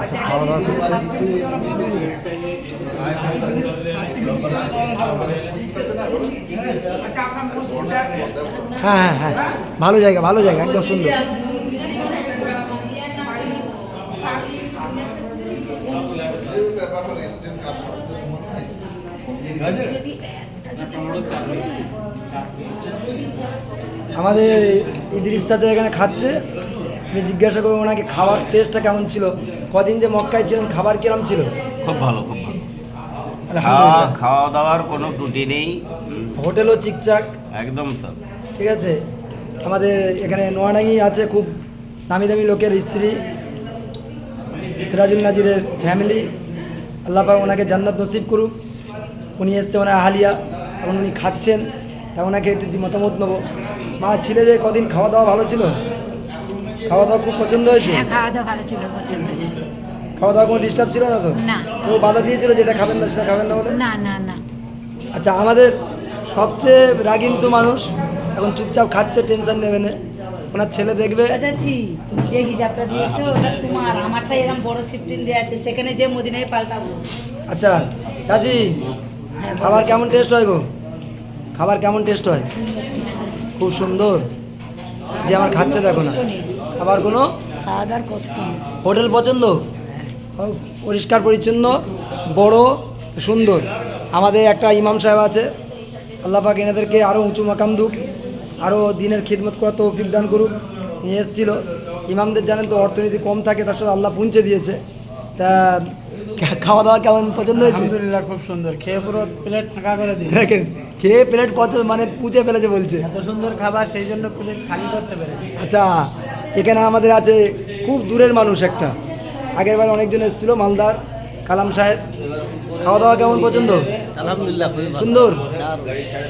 আচ্ছা, খাওয়া দাওয়া হ্যাঁ হ্যাঁ হ্যাঁ। ভালো জায়গা ভালো জায়গা একদম সুন্দর। আমাদের ইদ্রিস চাচা এখানে খাচ্ছে। আমি জিজ্ঞাসা করব ওনাকে খাবার টেস্টটা কেমন ছিল? কদিন যে মক্কায় ছিলেন খাবার কিরম ছিল? খুব ভালো খুব ভালো। খাওয়া খাওয়া দাওয়ার কোনো ত্রুটি নেই। হোটেলও চিকচাক। একদম সব ঠিক আছে? আমাদের এখানে নোয়াডাঙ্গি আছে খুব নামি দামি লোকের স্ত্রী সিরাজুল নাজিরের ফ্যামিলি আল্লাহ পাক ওনাকে জান্নাত নসিব করুক। উনি এসছে ওনার আহালিয়া এবং উনি খাচ্ছেন। তা ওনাকে একটু মতামত নেব। মা ছিলে যে কদিন খাওয়া দাওয়া ভালো ছিল? খাওয়া দাওয়া খুব পছন্দ হয়েছে? হ্যাঁ খাওয়া দাওয়া ভালো ছিল পছন্দ হয়েছে। খাওয়া দাওয়া কোনো ডিস্টার্ব ছিল না তো? না। কেউ বাধা দিয়েছিল যেটা খাবেন না সেটা খাবেন না বলে? না না না। আচ্ছা আমাদের সবচেয়ে রাগিন্তু মানুষ এখন চুপচাপ খাচ্ছে টেনশন নেবে না। ওনার ছেলে দেখবে। চাচি তুমি যে হিজাবটা দিয়েছ ওটা তোমার আমারটা এরকম বড় শিফটিং দেওয়া আছে সেখানে যে মদিনায় পাল্টাবো। আচ্ছা চাচি হ্যাঁ, খাবার কেমন টেস্ট হয় গো? খাবার কেমন টেস্ট হয়? খুব সুন্দর। যে আমার খাচ্ছে দেখো না। খাবার কোনো? হোটেল পছন্দ? পরিষ্কার পরিচ্ছন্ন বড় সুন্দর। আমাদের একটা ইমাম সাহেব আছে আল্লাহ পাক এনাদেরকে আরও উঁচু মাকাম দুক আরও দিনের খিদমত করা তৌফিক দান করুক। নিয়ে এসেছিল। ইমামদের জানেন তো অর্থনীতি কম থাকে তার সাথে আল্লাহ পুঁছে দিয়েছে। তা খাওয়া দাওয়া কেমন পছন্দ হয়েছে? আলহামদুলিল্লাহ খুব সুন্দর। খেয়ে পুরো প্লেট ফাঁকা করে দিই দেখেন খেয়ে প্লেট পছন্দ মানে পুঁছে ফেলেছে বলছে। এত সুন্দর খাবার সেই জন্য প্লেট খালি করতে পেরেছি। আচ্ছা এখানে আমাদের আছে খুব দূরের মানুষ একটা। আগের বার অনেকজন এসেছিল মালদার কালাম সাহেব। খাওয়া দাওয়া কেমন পছন্দ? আলহামদুলিল্লাহ সুন্দর?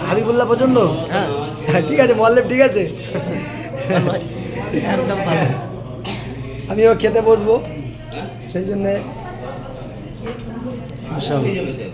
হাবিবুল্লাহ পছন্দ? হ্যাঁ ঠিক আছে বললে ঠিক আছে। একদম ভালো। আমিও খেতে বসবো। সেই জন্যে মাশাআল্লাহ